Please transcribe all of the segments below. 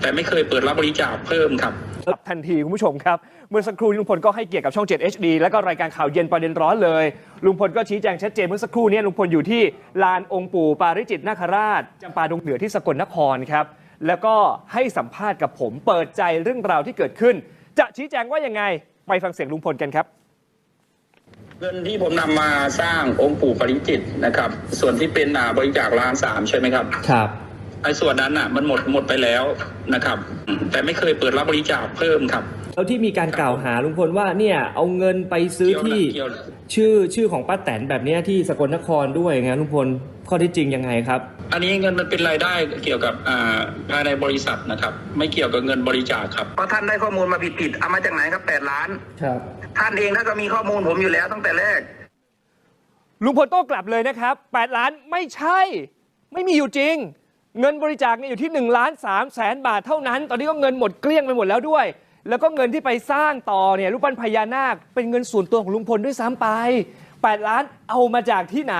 แต่ไม่เคยเปิดรับบริจาคเพิ่มครับรับทันทีคุณผู้ชมครับ เมื่อสักครู่นี้ลุงพลก็ให้เกียรติกับช่อง 7 HD แล้วก็รายการข่าวเย็นประเด็นร้อนเลย ลุงพลก็ชี้แจงชัดเจนเมื่อสักครู่นี้ลุงพลอยู่ที่ลานองค์ปู่ปาริจิตนาคราชจำปาดงเหนือที่สกลนครครับ แล้วก็ให้สัมภาษณ์กับผมเปิดใจเรื่องราวที่เกิดขึ้น จะชี้แจงว่ายังไงไปฟังเสียงลุงพลกันครับเงินที่ผมนำมาสร้างองค์ปู่ปาริจิตนะครับ ส่วนที่เป็นอ่าบริจาคล้านสามใช่ไหมครับ ครับ ไอ้ส่วนนั้นอะ มันหมดหมดไปแล้วนะครับ แต่ไม่เคยเปิดรับบริจาคเพิ่มครับ แล้วที่มีการกล่าวหาลุงพลว่าเนี่ยเอาเงินไปซื้อที่เกี่ยวชื่อชื่อของป้าแตนแบบเนี้ยที่สกลนครด้วยไงลุงพลข้อที่จริงยังไงครับ อันนี้เงินมันเป็นรายได้เกี่ยวกับอ่าภายในบริษัทนะครับ ไม่เกี่ยวกับเงินบริจาคครับ เพราะท่านได้ข้อมูลมาผิดๆ เอามาจากไหนครับแปดล้าน ครับ ท่านเองท่านก็มีข้อมูลผมอยู่แล้วตั้งแต่แรก ลุงพลโต้กลับเลยนะครับ 8 ล้านไม่ใช่ ไม่มีอยู่จริง เงินบริจาคเนี่ยอยู่ที่1ล้าน3แสนบาทเท่านั้น ตอนนี้ก็เงินหมดเกลี้ยงไปหมดแล้วด้วย แล้วก็เงินที่ไปสร้างต่อเนี่ยรูปปั้นพญานาค เป็นเงินส่วนตัวของลุงพลด้วยซ้ำไป8ล้านเอามาจากที่ไหน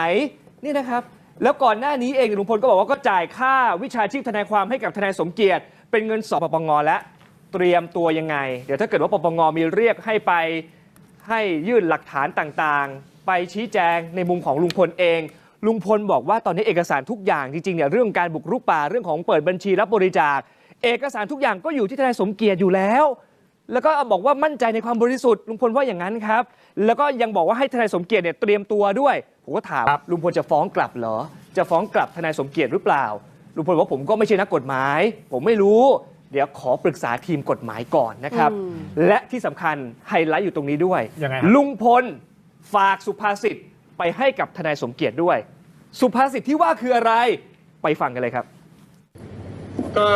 นี่นะครับ แล้วก่อนหน้านี้เองลุงพลก็บอกว่าก็จ่ายค่าวิชาชีพทนายความให้กับทนายสมเกียรติ เป็นเงินสอบปปงแล้วเตรียมตัวยังไง เดี๋ยวถ้าเกิดว่าปปงมีเรียกให้ไปให้ยื่นหลักฐานต่างๆ ไปชี้แจงในมุมของลุงพลเอง ลุงพลบอกว่าตอนนี้เอกสารทุกอย่างจริงๆเนี่ยเรื่องการบุกรุกป่าเรื่องของเปิดบัญชีรับบริจาค เอกสารทุกอย่างก็อยู่ที่ทนายสมเกียรติอยู่แล้ว แล้วก็บอกว่ามั่นใจในความบริสุทธิ์ลุงพลว่าอย่างนั้นครับ แล้วก็ยังบอกว่าให้ทนายสมเกียรติเนี่ยเตรียมตัวด้วยผมก็ถามครับลุงพลจะฟ้องกลับเหรอ จะฟ้องกลับทนายสมเกียรติหรือเปล่า ลุงพลบอกว่าผมก็ไม่ใช่นักกฎหมาย ผมไม่รู้ เดี๋ยวขอปรึกษาทีมกฎหมายก่อนนะครับ และที่สำคัญไฮไลท์อยู่ตรงนี้ด้วย ยังไงครับลุงพลฝากสุภาษิต ไปให้กับทนายสมเกียรติด้วย สุภาษิตที่ว่าคืออะไรไปฟังกันเลยครับ ก็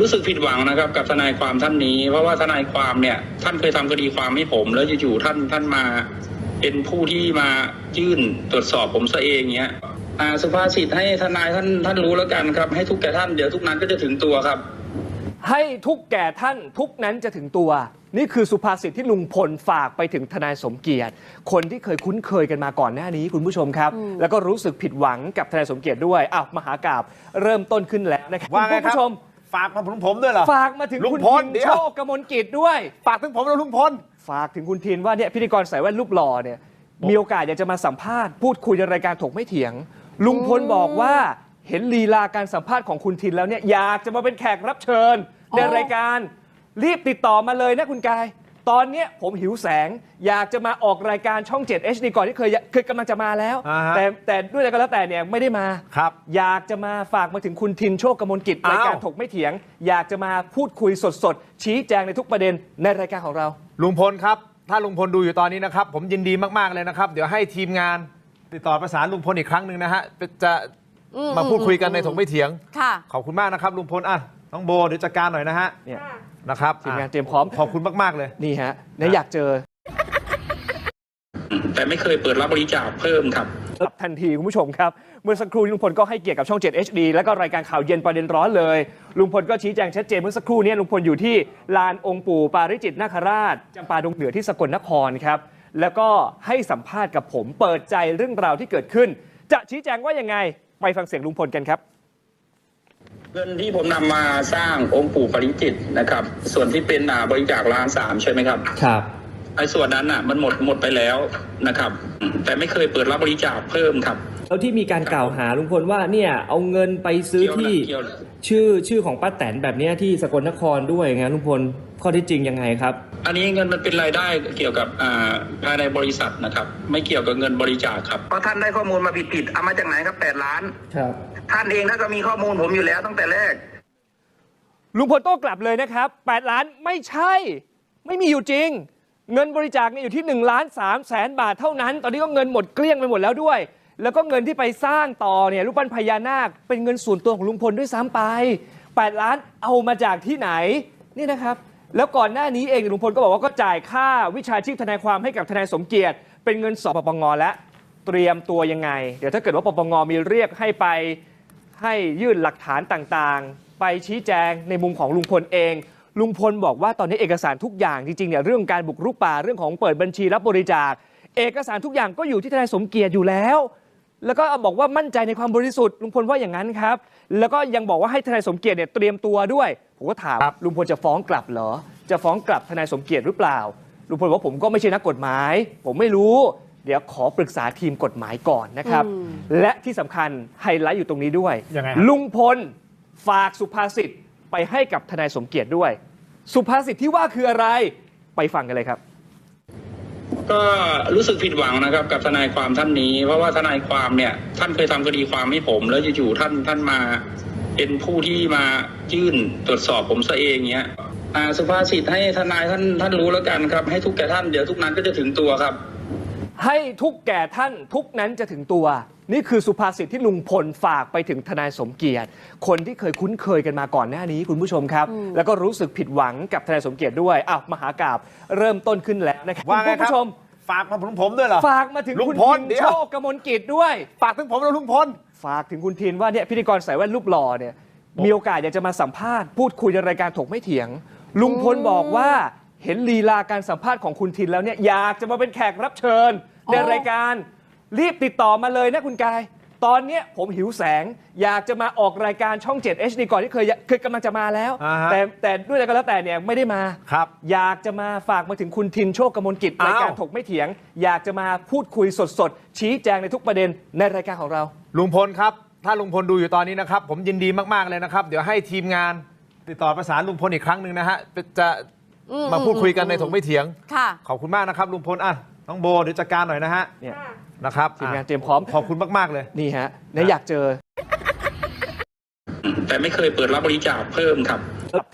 รู้สึกผิดหวังนะครับ กับทนายความท่านนี้ เพราะว่าทนายความเนี่ยท่านเคยทำคดีความให้ผม แล้วอยู่ๆท่านท่านมา เป็นผู้ที่มายื่นตรวจสอบผมซะเองเงี้ยสุภาษิตให้ทนายท่านท่านรู้แล้วกันครับ ให้ทุกแก่ท่านเดี๋ยวทุกนั้นก็จะถึงตัวครับ ให้ทุกแก่ท่านทุกนั้นจะถึงตัว นี่คือสุภาษิตที่ลุงพลฝากไปถึงทนายสมเกียรติ คนที่เคยคุ้นเคยกันมาก่อนหน้านี้คุณผู้ชมครับ แล้วก็รู้สึกผิดหวังกับทนายสมเกียรติด้วยอ้าวมหากราบเริ่มต้นขึ้นแล้วนะครับว่าไงคุณครับผู้ชม ฝากมาถึงผมด้วยเหรอ ฝากมาถึงลุงคุณพทิลนเดี๋ยว โชคกมลกิจด้วย ฝากถึงผมแล้วลุงพล ฝากถึงคุณทินว่าเนี่ยพิธีกรใส่แว่นรูปหล่อเนี่ยมีโอกาสอยากจะมาสัมภาษณ์พูดคุยในรายการถกไม่เถียง ลุงพลบอกว่าเห็นลีลาการสัมภาษณ์ของคุณทินแล้วเนี่ยอยากจะมาเป็นแขกรับเชิญ ในรายการรีบติดต่อมาเลยนะคุณกาย ตอนเนี้ยผมหิวแสงอยากจะมาออกรายการช่อง 7 HD ก่อนที่เคยเคยกำลังจะมาแล้ว อ่าฮะแต่แต่ด้วยอะไรก็แล้วแต่เนี่ยไม่ได้มาครับอยากจะมาฝากมาถึงคุณทินโชคกมลกิจอ้าว รายการถกไม่เถียง อยากจะมาพูดคุยสดๆ ชี้แจงในทุกประเด็นในรายการของเรา ลุงพลครับ ถ้าลุงพลดูอยู่ตอนนี้นะครับ ผมยินดีมากๆเลยนะครับ เดี๋ยวให้ทีมงานติดต่อประสานลุงพลอีกครั้งหนึ่งนะฮะจะมาพูดคุยกันในถกไม่เถียง ค่ะ ขอบคุณมากนะครับลุงพลอะ น้องโบเดี๋ยวจัดการหน่อยนะฮะเนี่ยนะครับทีมงานอะเตรียมพร้อม ขอบคุณมาก ๆ เลย นี่ฮะเนี่ยอยากเจอแต่ไม่เคยเปิดรับบริจาคเพิ่มครับรับทันทีคุณผู้ชมครับ เมื่อสักครู่นี้ลุงพลก็ให้เกียรติกับช่อง 7 HD แล้วก็รายการข่าวเย็นประเด็นร้อนเลย ลุงพลก็ชี้แจงชัดเจนเมื่อสักครู่นี้ลุงพลอยู่ที่ลานองค์ปู่ปาริจิตนาคราชจำปาดงเหนือที่สกลนครครับแล้วก็ให้สัมภาษณ์กับผมเปิดใจเรื่องราวที่เกิดขึ้น จะชี้แจงว่ายังไงไปฟังเสียงลุงพลกันครับ เงินที่ผมนำมาสร้างองค์ปู่ปาริจิตนะครับ ส่วนที่เป็นอ่าบริจาคล้านสามใช่ไหมครับ ครับไอ้ส่วนนั้นอะ มันหมดหมดไปแล้วนะครับ แต่ไม่เคยเปิดรับบริจาคเพิ่มครับ แล้วที่มีการกล่าวหาลุงพลว่าเนี่ยเอาเงินไปซื้อที่เกี่ยวชื่อชื่อของป้าแตนแบบเนี้ยที่สกลนครด้วยไงลุงพลข้อที่จริงยังไงครับ อันนี้เงินมันเป็นรายได้เกี่ยวกับอ่าภายในบริษัทนะครับ ไม่เกี่ยวกับเงินบริจาคครับ เพราะท่านได้ข้อมูลมาผิดๆเอามาจากไหนครับแปดล้าน ครับ ท่านเองท่านก็มีข้อมูลผมอยู่แล้วตั้งแต่แรก ลุงพลโต้กลับเลยนะครับ 8 ล้านไม่ใช่ ไม่มีอยู่จริง เงินบริจาคเนี่ยอยู่ที่1ล้าน3แสนบาทเท่านั้น ตอนนี้ก็เงินหมดเกลี้ยงไปหมดแล้วด้วย แล้วก็เงินที่ไปสร้างต่อเนี่ยรูปปั้นพญานาค เป็นเงินส่วนตัวของลุงพลด้วยซ้ำไป 8 ล้านเอามาจากที่ไหนนี่นะครับแล้วก่อนหน้านี้เองลุงพลก็บอกว่าก็จ่ายค่าวิชาชีพทนายความให้กับทนายสมเกียรติ เป็นเงินสปปงแล้วเตรียมตัวยังไง เดี๋ยวถ้าเกิดว่าปปงมีเรียกให้ไปให้ยื่นหลักฐานต่างๆ ไปชี้แจงในมุมของลุงพลเอง ลุงพลบอกว่าตอนนี้เอกสารทุกอย่างจริงๆเนี่ยเรื่องการบุกรุกป่าเรื่องของเปิดบัญชีรับบริจาค เอกสารทุกอย่างก็อยู่ที่ทนายสมเกียรติอยู่แล้ว แล้วก็บอกว่ามั่นใจในความบริสุทธิ์ลุงพลว่าอย่างนั้นครับ แล้วก็ยังบอกว่าให้ทนายสมเกียรติเนี่ยเตรียมตัวด้วย ผมก็ถามครับลุงพลจะฟ้องกลับเหรอ จะฟ้องกลับทนายสมเกียรติหรือเปล่า ลุงพลบอกว่าผมก็ไม่ใช่นักกฎหมาย ผมไม่รู้ เดี๋ยวขอปรึกษาทีมกฎหมายก่อนนะครับอืมและที่สำคัญไฮไลท์อยู่ตรงนี้ด้วย ยังไงครับลุงพลฝากสุภาษิตไปให้กับทนายสมเกียรติด้วย สุภาษิตที่ว่าคืออะไรไปฟังกันเลยครับ ก็รู้สึกผิดหวังนะครับ กับทนายความท่านนี้ เพราะว่าทนายความเนี่ย ท่านเคยทำคดีความให้ผม แล้วอยู่ๆท่านท่านมาเป็นผู้ที่มายื่นตรวจสอบผมซะเองเนี้ยอ่าสุภาษิตให้ทนายท่านท่านรู้แล้วกันครับ ให้ทุกแก่ท่านเดี๋ยวทุกนั้นก็จะถึงตัวครับ ให้ทุกแก่ท่านทุกนั้นจะถึงตัว นี่คือสุภาษิตที่ลุงพลฝากไปถึงทนายสมเกียรติ คนที่เคยคุ้นเคยกันมาก่อนหน้านี้คุณผู้ชมครับ แล้วก็รู้สึกผิดหวังกับทนายสมเกียรติด้วยอ้าวมหากราบเริ่มต้นขึ้นแล้วนะครับว่าไงคุณครับผู้ชม ฝากมาถึงผมด้วยเหรอ ฝากมาถึงลุงคุณพลทินเดี๋ยว โชคกมลกิจด้วย ฝากถึงผมแล้วลุงพล ฝากถึงคุณทินว่าเนี่ยพิธีกรใส่แว่นรูปหล่อเนี่ยมีโอกาสอยากจะมาสัมภาษณ์พูดคุยในรายการถกไม่เถียง ลุงพลบอกว่าเห็นลีลาการสัมภาษณ์ของคุณทินแล้วเนี่ยอยากจะมาเป็นแขกรับเชิญอ๋อในรายการ รีบติดต่อมาเลยนะคุณกาย ตอนเนี้ยผมหิวแสงอยากจะมาออกรายการช่อง 7 HD ก่อนที่เคยเคยกำลังจะมาแล้ว อ่าฮะ แต่แต่ด้วยอะไรก็แล้วแต่เนี่ยไม่ได้มา ครับ อยากจะมาฝากมาถึงคุณทินโชคกมลกิจอ้าว รายการถกไม่เถียง อยากจะมาพูดคุยสดๆ ชี้แจงในทุกประเด็นในรายการของเรา ลุงพลครับ ถ้าลุงพลดูอยู่ตอนนี้นะครับ ผมยินดีมากๆเลยนะครับ เดี๋ยวให้ทีมงาน ติดต่อประสานลุงพลอีกครั้งหนึ่งนะฮะจะอืมมาพูดคุยกันในถกไม่เถียง ค่ะ ขอบคุณมากนะครับลุงพลอะ น้องโบเดี๋ยวจัดการหน่อยนะฮะเนี่ย นะครับทีมงานอะเตรียมพร้อม ขอบคุณมาก ๆ เลย นี่ฮะเนี่ยอยากเจอแต่ไม่เคยเปิดรับบริจาคเพิ่มครับ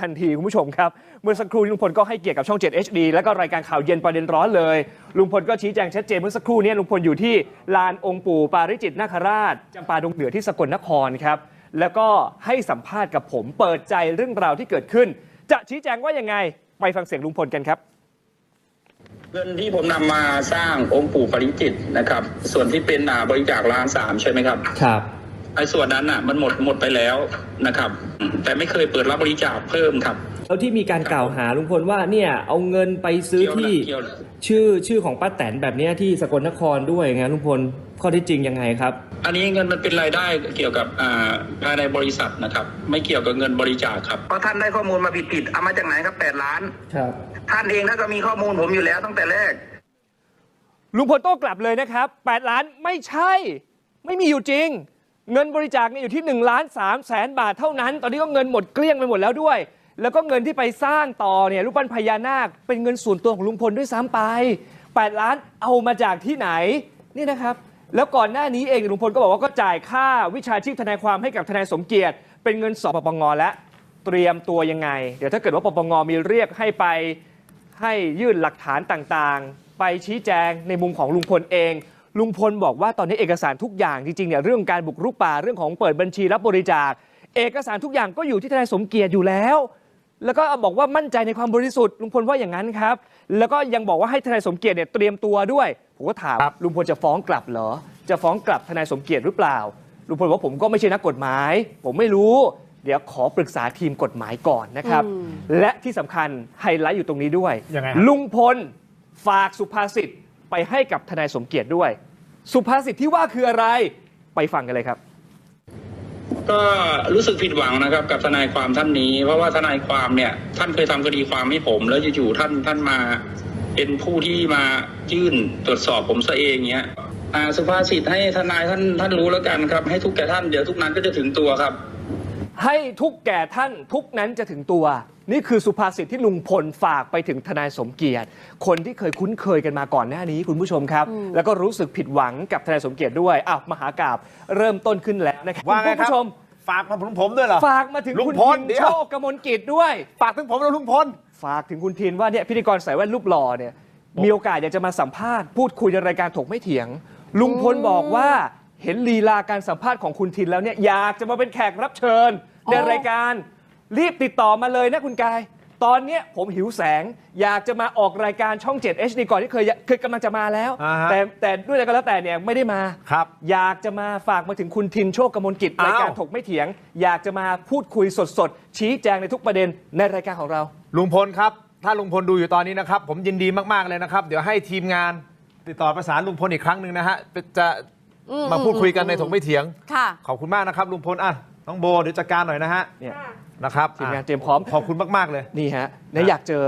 ทันทีคุณผู้ชมครับ เมื่อสักครู่นี้ลุงพลก็ให้เกียรติกับช่อง 7 HD แล้วก็รายการข่าวเย็นประเด็นร้อนเลย ลุงพลก็ชี้แจงชัดเจนเมื่อสักครู่นี้ลุงพลอยู่ที่ลานองค์ปู่ปาริจิตนาคราชจำปาดงเหนือที่สกลนครครับ แล้วก็ให้สัมภาษณ์กับผมเปิดใจเรื่องราวที่เกิดขึ้น จะชี้แจงว่ายังไงไปฟังเสียงลุงพลกันครับ เงินที่ผมนำมาสร้างองค์ปู่ปาริจิตนะครับ ส่วนที่เป็นอ่าบริจาคล้านสามใช่ไหมครับ ครับไอ้ส่วนนั้นอะมันหมดหมดไปแล้วนะครับ แต่ไม่เคยเปิดรับบริจาคเพิ่มครับแล้วที่มีการกล่าวหาลุงพลว่าเนี่ยเอาเงินไปซื้อที่เกี่ยวนะชื่อชื่อของป้าแตนแบบเนี้ยที่สกลนครด้วยไงลุงพล ข้อเที่จริงยังไงครับ อันนี้เงินมันเป็นรายได้เกี่ยวกับอ่าภายในบริษัทนะครับ ไม่เกี่ยวกับเงินบริจาคครับเพราะท่านได้ข้อมูลมาผิดผิดๆเอามาจากไหนครับแปดล้านครับ ท่านเองท่านก็มีข้อมูลผมอยู่แล้วตั้งแต่แรก ลุงพลโต้กลับเลยนะครับ8ล้านไม่ใช่ ไม่มีอยู่จริง เงินบริจาคเนี่ยอยู่ที่1ล้าน3แสนบาทเท่านั้น ตอนนี้ก็เงินหมดเกลี้ยงไปหมดแล้วด้วย แล้วก็เงินที่ไปสร้างต่อเนี่ยรูปปั้นพญานาค เป็นเงินส่วนตัวของลุงพลด้วยซ้ำไป8ล้านเอามาจากที่ไหนนี่นะครับ แล้วก่อนหน้านี้เองลุงพลก็บอกว่าก็จ่ายค่าวิชาชีพทนายความให้กับทนายสมเกียรติ เป็นเงินสอบปปงแล้วเตรียมตัวยังไง เดี๋ยวถ้าเกิดว่าปปงมีเรียกให้ไปให้ยื่นหลักฐานต่างๆ ไปชี้แจงในมุมของลุงพลเอง ลุงพลบอกว่าตอนนี้เอกสารทุกอย่างจริงๆเนี่ยเรื่องการบุกรุกป่าเรื่องของเปิดบัญชีรับบริจาค เอกสารทุกอย่างก็อยู่ที่ทนายสมเกียรติอยู่แล้ว แล้วก็บอกว่ามั่นใจในความบริสุทธิ์ลุงพลว่าอย่างนั้นครับ แล้วก็ยังบอกว่าให้ทนายสมเกียรติเนี่ยเตรียมตัวด้วย ผมก็ถามครับลุงพลจะฟ้องกลับเหรอ จะฟ้องกลับทนายสมเกียรติหรือเปล่า ลุงพลบอกว่าผมก็ไม่ใช่นักกฎหมาย ผมไม่รู้ เดี๋ยวขอปรึกษาทีมกฎหมายก่อนนะครับอืมและที่สำคัญไฮไลท์อยู่ตรงนี้ด้วยยังไงฮะ ลุงพลฝากสุภาษิตไปให้กับทนายสมเกียรติด้วย สุภาษิตที่ว่าคืออะไร ไปฟังกันเลยครับ ก็รู้สึกผิดหวังนะครับ กับทนายความท่านนี้ เพราะว่าทนายความเนี่ย ท่านเคยทำคดีความให้ผม แล้วอยู่ๆท่านท่านมา เป็นผู้ที่มายื่นตรวจสอบผมซะเองเนี้ยอาสุภาษิตให้ทนายท่านท่านรู้แล้วกันครับ ให้ทุกแก่ท่านเดี๋ยวทุกนั้นก็จะถึงตัวครับ ให้ทุกแก่ท่านทุกนั้นจะถึงตัว นี่คือสุภาษิตที่ลุงพลฝากไปถึงทนายสมเกียรติ คนที่เคยคุ้นเคยกันมาก่อนหน้านี้คุณผู้ชมครับ แล้วก็รู้สึกผิดหวังกับทนายสมเกียรติด้วยอ้าวมหากราบเริ่มต้นขึ้นแล้วนะครับว่าไงคุณครับ ผู้ชม ฝากมาถึงผมด้วยเหรอ ฝากมาถึงลุงคุณพทิลนเดี๋ยว โชคกมลกิจด้วย ฝากถึงผมแล้วลุงพล ฝากถึงคุณทินว่าเนี่ยพิธีกรใส่แว่นรูปหล่อเนี่ยมีโอกาสอยากจะมาสัมภาษณ์พูดคุยในรายการถกไม่เถียง ลุงพลบอกว่าเห็นลีลาการสัมภาษณ์ของคุณทินแล้วเนี่ยอยากจะมาเป็นแขกรับเชิญในรายการ รีบติดต่อมาเลยนะคุณกาย ตอนเนี้ยผมหิวแสงอยากจะมาออกรายการช่อง 7 HD ก่อนที่เคยเคยกำลังจะมาแล้ว อ่าฮะ แต่แต่ด้วยอะไรก็แล้วแต่เนี่ยไม่ได้มา ครับ อยากจะมาฝากมาถึงคุณทินโชคกมลกิจอ้าว รายการถกไม่เถียง อยากจะมาพูดคุยสดๆ ชี้แจงในทุกประเด็นในรายการของเรา ลุงพลครับ ถ้าลุงพลดูอยู่ตอนนี้นะครับ ผมยินดีมากๆเลยนะครับ เดี๋ยวให้ทีมงานติดต่อประสานลุงพลอีกครั้งหนึ่งนะฮะจะอืมมาพูดคุยกันในถกไม่เถียง ค่ะ ขอบคุณมากนะครับลุงพลอะ น้องโบเดี๋ยวจัดการหน่อยนะฮะเนี่ยนะครับทีมงานอะเตรียมพร้อม ขอบคุณมาก ๆ เลย นี่ฮะเนี่ยอยากเจอ